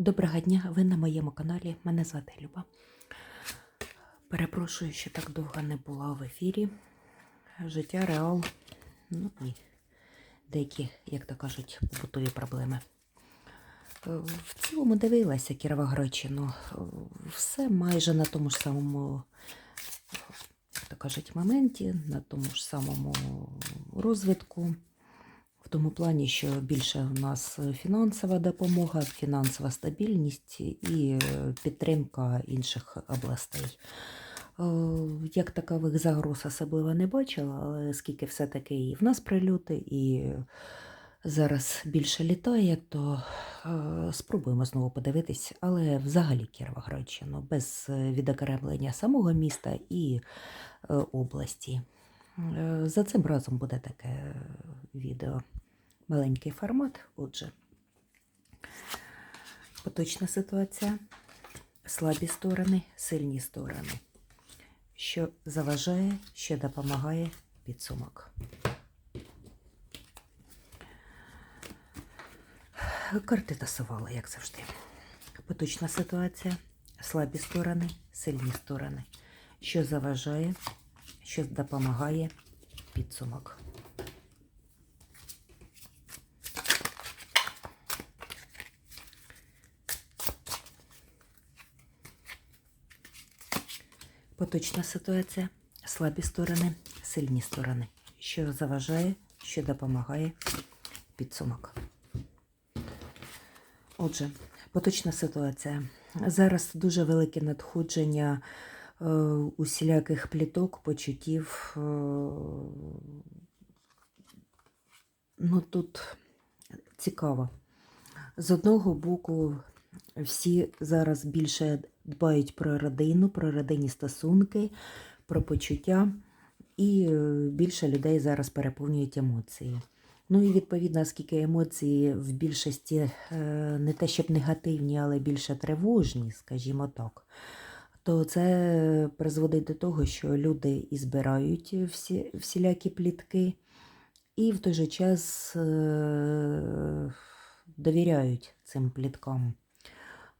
Доброго дня, ви на моєму каналі. Мене звати Люба. Перепрошую, що так довго не була в ефірі. Життя, реал, ну і деякі, як то кажуть, побутові проблеми. Е, В цілому дивилася Кіровоградщину. Е, Все майже на тому ж самому, як то кажуть, моменті, на тому ж самому розвитку. Тому плані, що більше в нас фінансова допомога, фінансова стабільність і е, підтримка інших областей. Е, Як такових загроз особливо не бачила, але скільки все-таки і в нас прильоти, і зараз більше літає, то е, спробуємо знову подивитись, але взагалі Кіровоградщину, без е, відокремлення самого міста і е, області. Е, За цим разом буде таке відео. Маленький формат, отже. Поточна ситуація, слабі сторони, сильні сторони. Що заважає, що допомагає підсумок. Карти тасували, як завжди. Поточна ситуація, слабі сторони, сильні сторони. Що заважає, що допомагає підсумок. Поточна ситуація, слабі сторони, сильні сторони. Що заважає, що допомагає підсумок. Отже, поточна ситуація. Зараз дуже велике надходження усіляких пліток, почуттів. Е, ну тут цікаво. З одного боку, всі зараз більше дбають про родину, про родинні стосунки, про почуття, і е, більше людей зараз переповнюють емоції. Ну і відповідно, оскільки емоції в більшості е, не те, щоб негативні, але більше тривожні, скажімо так, то це призводить до того, що люди і збирають всі, всілякі плітки, і в той же час е, довіряють цим пліткам.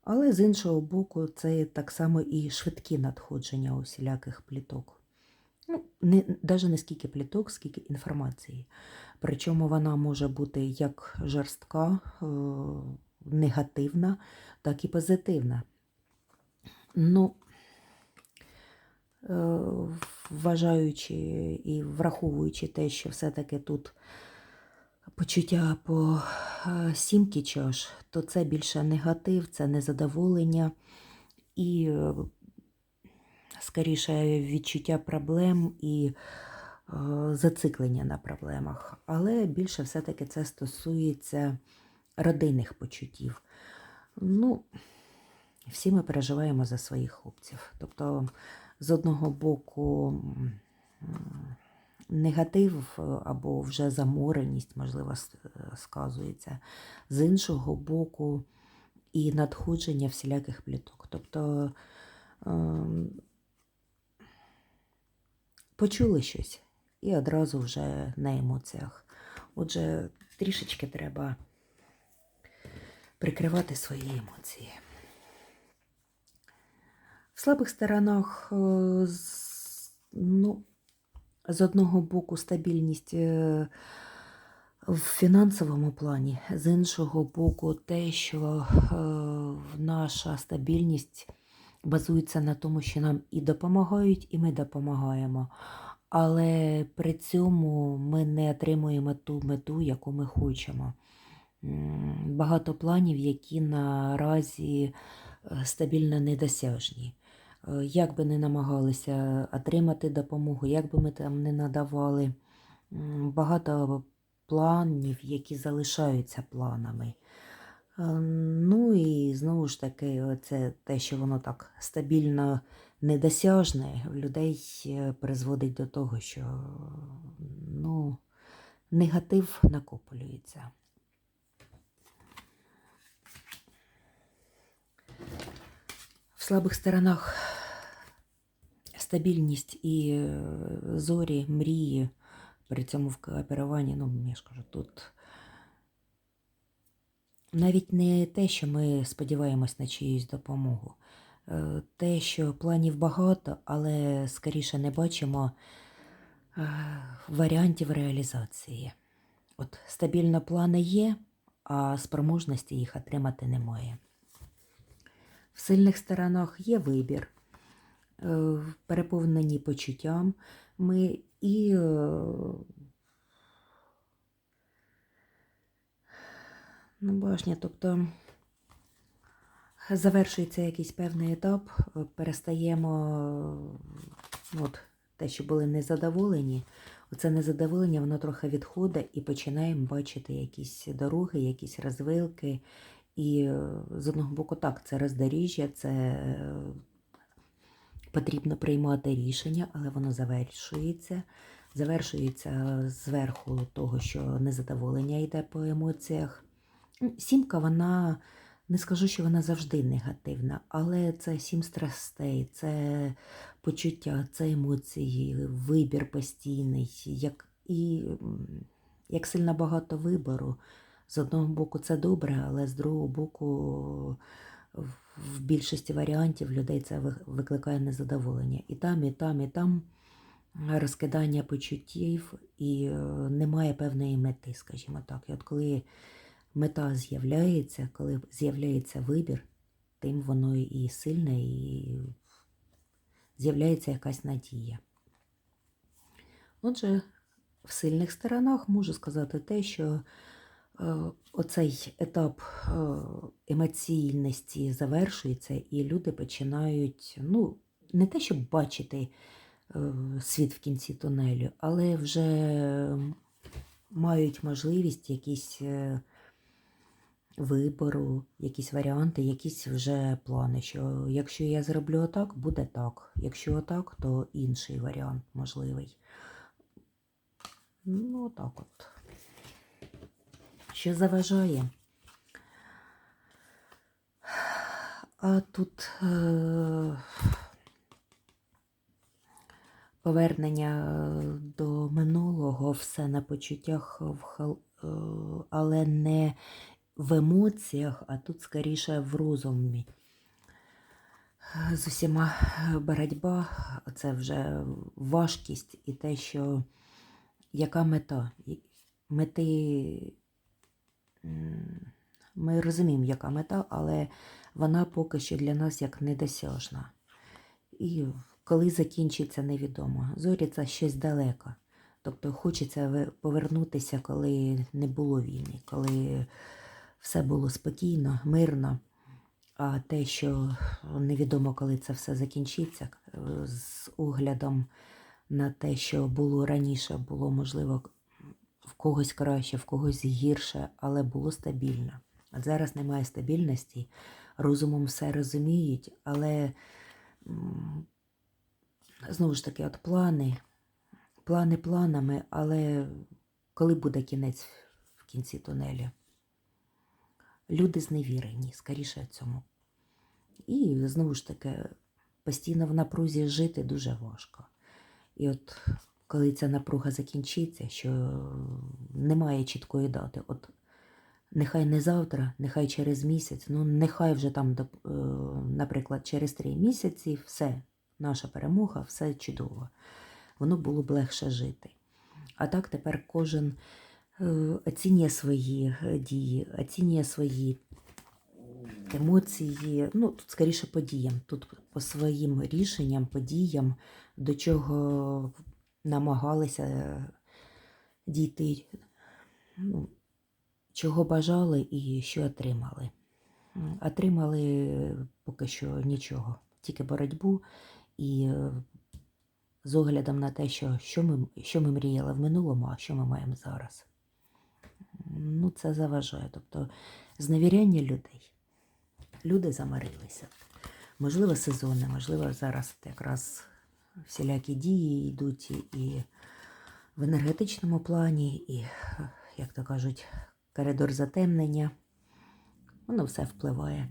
Але з іншого боку, це так само і швидкі надходження усіляких пліток. Ну, не, навіть не скільки пліток, скільки інформації. Причому вона може бути як жорстка, е, негативна, так і позитивна. Ну, е, вважаючи і враховуючи те, що все-таки тут почуття по е, сімки чаш, то це більше негатив, це незадоволення і е, скоріше відчуття проблем і е, зациклення на проблемах. Але більше все-таки це стосується родинних почуттів. Ну, всі ми переживаємо за своїх хлопців. Тобто, з одного боку, негатив е, або вже замореність, можливо, е, сказується, з іншого боку, і надходження всіляких пліток. Тобто ем, почули щось і одразу вже на емоціях. Отже, трішечки треба прикривати свої емоції. Слабих сторонах, е, ну, з одного боку, стабільність е, в фінансовому плані, з іншого боку, те, що е, наша стабільність базується на тому, що нам і допомагають, і ми допомагаємо. Але при цьому ми не отримуємо ту мету, яку ми хочемо. Багато планів, які наразі стабільно недосяжні. Е, Як би не намагалися отримати допомогу, як би ми там не надавали, багато планів, які залишаються планами. Е, Ну і знову ж таки, це те, що воно так стабільно недосяжне, людей е, призводить до того, що ну, негатив накоплюється. Слабих сторонах стабільність і е, зорі, мрії, при цьому в кооперуванні, ну, я ж кажу, тут навіть не те, що ми сподіваємось на чиюсь допомогу, Е, те, що планів багато, але скоріше не бачимо е, варіантів реалізації. От стабільно плани є, а спроможності їх отримати немає. В сильних сторонах є вибір, е, переповнені почуттям. Ми і е, ну, башня, тобто завершується якийсь певний етап, е, перестаємо от, те, що були незадоволені. Оце незадоволення, воно трохи відходить і починаємо бачити якісь дороги, якісь розвилки. І е, з одного боку, так, це роздоріжжя, це е, потрібно приймати рішення, але воно завершується. Завершується зверху того, що незадоволення йде по емоціях. Сімка, вона не скажу, що вона завжди негативна, але це сім страстей, це почуття, це емоції, вибір постійний, як, і як сильно багато вибору. З одного боку, це добре, але з другого боку, в- більшості варіантів людей це викликає незадоволення. І там, і там, і там розкидання почуттів, і е, немає певної мети, скажімо так. І от коли мета з'являється, коли з'являється вибір, тим воно і сильне, і з'являється якась надія. Отже, в сильних сторонах можу сказати те, що оцей етап е, емоційності завершується, і люди починають, ну, не те, щоб бачити е, світ в кінці тунелю, але вже мають можливість якісь е, вибору, якісь варіанти, якісь вже плани. Що якщо я зроблю отак, буде так. Якщо отак, то інший варіант можливий. Ну, так от. Що заважає? А тут е- повернення е, до минулого, все на почуттях, е, але не в емоціях, а тут скоріше в розумі. З усіма боротьба, це вже важкість і те, що яка мета. Мети ми розуміємо, яка мета, але вона поки що для нас як недосяжна. І коли закінчиться, невідомо. Зорі це щось далеко. Тобто хочеться повернутися, коли не було війни, коли все було спокійно, мирно. А те, що невідомо, коли це все закінчиться, е, з оглядом на те, що було раніше, було можливо в когось краще, в когось гірше, але було стабільно. Зараз немає стабільності, розумом все розуміють, але знову ж таки, от плани, плани планами, але коли буде кінець в кінці тунелю? Люди зневірені, скоріше цьому. І знову ж таки, постійно в напрузі жити дуже важко. І от коли ця напруга закінчиться, що немає чіткої дати, от нехай не завтра, нехай через місяць, ну нехай вже там, е, наприклад, через три місяці все, наша перемога, все чудово. Воно було б легше жити. А так тепер кожен е, оцінює свої е, дії, оцінює свої емоції, ну тут скоріше подіям, тут по своїм рішенням, подіям, до чого намагалися дійти, ну, чого бажали і що отримали. Отримали поки що нічого, тільки боротьбу і е, з оглядом на те, що, що, ми, що ми мріяли в минулому, а що ми маємо зараз. Ну, це заважає. Тобто зневіряння людей. Люди замарилися. Можливо, сезонне, можливо, зараз якраз всілякі дії йдуть і- в енергетичному плані, і, як то кажуть, коридор затемнення. Воно все впливає.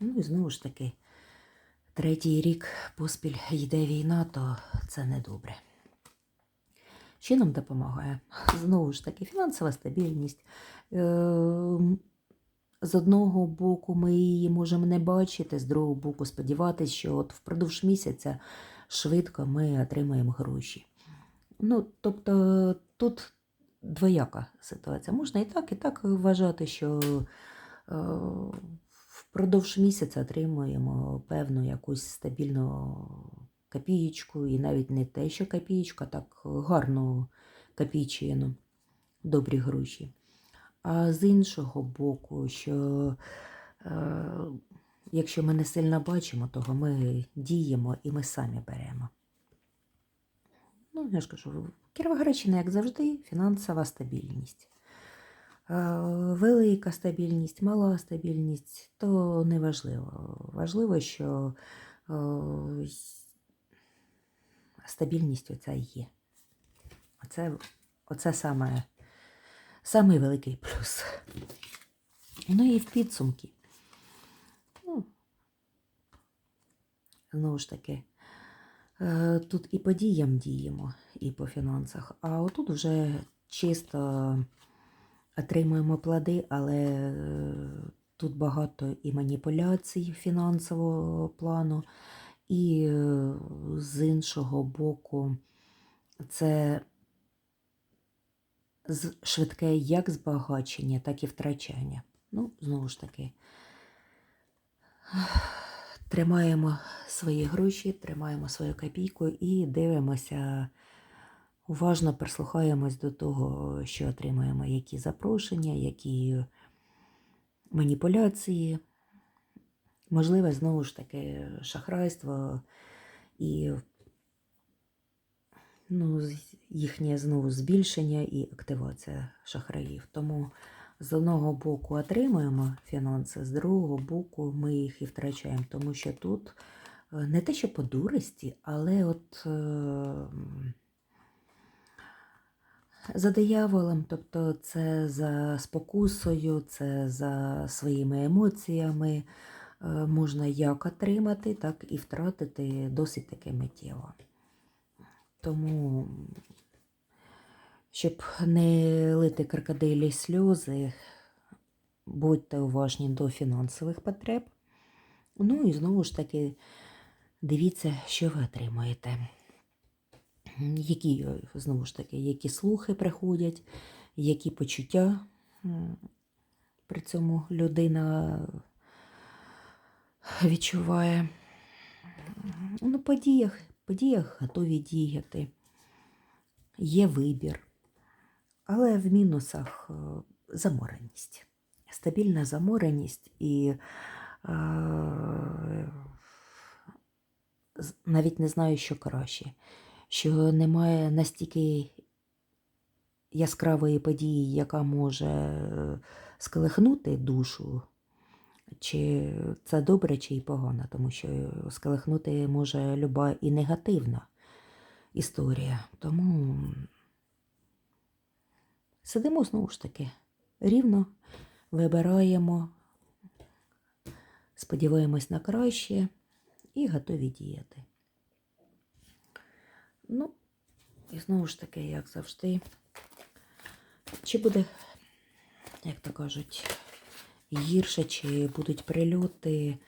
Ну і знову ж таки, третій рік поспіль йде війна, то це не добре. Що нам допомагає? Знову ж таки, фінансова стабільність. Е, з одного боку ми її можемо не бачити, з другого боку сподіватися, що от впродовж місяця швидко ми отримаємо гроші. Ну, тобто тут двояка ситуація. Можна і так, і так вважати, що е, впродовж місяця отримуємо певну якусь стабільну копієчку, і навіть не те, що копієчка, так гарну копійчину, добрі гроші. А з іншого боку, що е, якщо ми не сильно бачимо, того ми діємо і ми самі беремо. Ну, я ж кажу, Кіровоградщина, як завжди, фінансова стабільність. Е, Велика стабільність, мала стабільність, то не важливо. Важливо, що е, стабільність оця є. Оце, оце саме, самий великий плюс. Ну і в підсумки. Знову ж таки, е, тут і по діям діємо, і по фінансах, а отут вже чисто отримуємо плоди, але е, тут багато і маніпуляцій фінансового плану, і е, з іншого боку, це швидке як збагачення, так і втрачання. Ну, знову ж таки, тримаємо свої гроші, тримаємо свою копійку і дивимося, уважно прислухаємось до того, що отримаємо, які запрошення, які маніпуляції. Можливе, знову ж таки, шахрайство і ну, їхнє знову збільшення і активація шахраїв. Тому з одного боку отримуємо фінанси, з другого боку ми їх і втрачаємо, тому що тут е, не те, що по дурості, але от е, за дияволом, тобто це за спокусою, це за своїми емоціями е, можна як отримати, так і втратити досить таки миттєво. Тому, щоб не лити крокодилі сльози, будьте уважні до фінансових потреб. Ну і знову ж таки, дивіться, що ви отримуєте. Які, знову ж таки, які слухи приходять, які почуття при цьому людина відчуває. Ну, по діях, по діях готові діяти. Є вибір. Але в мінусах е, замореність. Стабільна замореність і е, навіть не знаю, що краще, що немає настільки яскравої події, яка може е, сколихнути душу, чи це добре, чи й погано, тому що сколихнути може люба і негативна історія. Тому сидимо знову ж таки рівно, вибираємо, сподіваємось на краще і готові діяти. Ну, і знову ж таки, як завжди, чи буде, як то кажуть, гірше, чи будуть прильоти.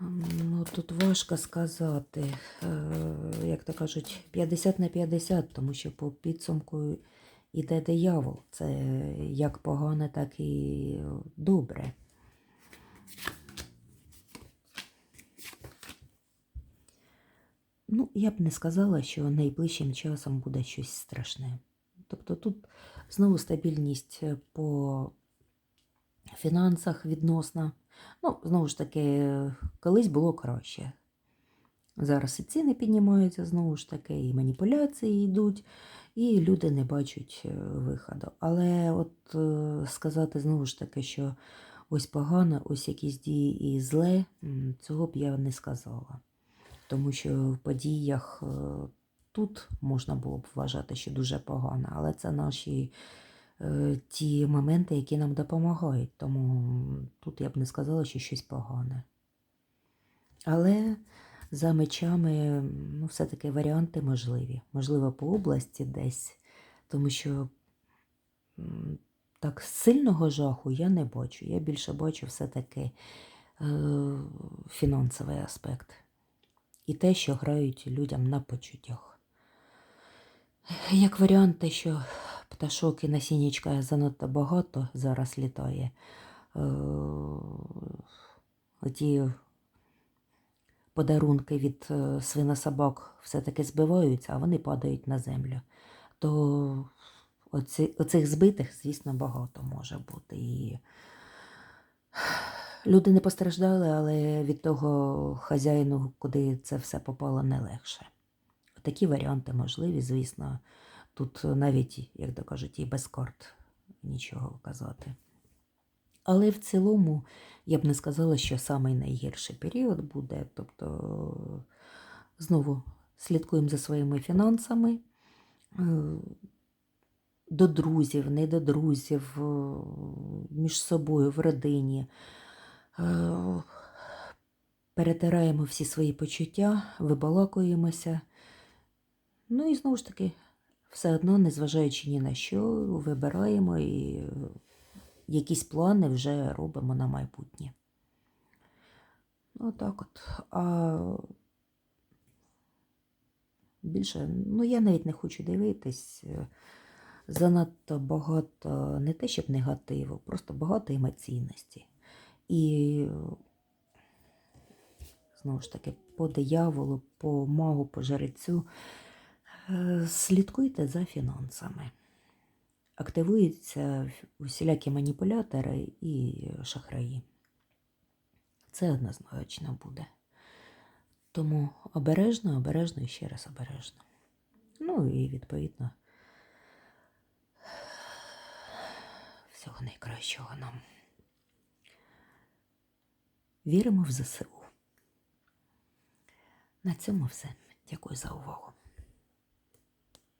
Ну, тут важко сказати, Е, як то кажуть, 50 на 50, тому що по підсумку іде диявол. Це як погане, так і добре. Ну, я б не сказала, що найближчим часом буде щось страшне. Тобто тут знову стабільність е, по фінансах відносна. Ну, знову ж таки, колись було краще. Зараз і ціни піднімаються, знову ж таки, і маніпуляції йдуть, і люди не бачать е, виходу. Але от е, сказати знову ж таки, що ось погано, ось якісь дії і зле, цього б я не сказала. Тому що в подіях е, тут можна було б вважати, що дуже погано, але це наші ті моменти, які нам допомагають. Тому тут я б не сказала, що щось погане. Але за мечами ну, все-таки варіанти можливі. Можливо, по області десь, тому що так сильного жаху я не бачу. Я більше бачу все-таки е, фінансовий аспект. І те, що грають людям на почуттях. Як варіант, те, що пташок і насіннячка занадто багато зараз літає. Е, Оті подарунки від е, свинособак все-таки збиваються, а вони падають на землю. То оці, оцих збитих, звісно, багато може бути. І люди не постраждали, але від того хазяїну, куди це все попало, не легше. Такі варіанти можливі, звісно. Тут навіть, як то кажуть, і без карт нічого казати. Але в цілому я б не сказала, що самий найгірший період буде. Тобто, знову слідкуємо за своїми фінансами. е, До друзів, не до друзів, е, між собою в родині. Е, Перетираємо всі свої почуття, вибалакуємося. Ну і знову ж таки, все одно, незважаючи ні на що, вибираємо і якісь плани вже робимо на майбутнє. Ну, так от. А більше, ну я навіть не хочу дивитись. е, Занадто багато, не те, щоб негативу, просто багато емоційності. І знову ж таки, по дияволу, по магу, по жрецю. Е, Слідкуйте за фінансами. Активуються усілякі маніпулятори і шахраї. Це однозначно буде. Тому обережно, обережно і ще раз обережно. Ну і відповідно всього найкращого нам. Віримо в ЗСУ. На цьому все. Дякую за увагу.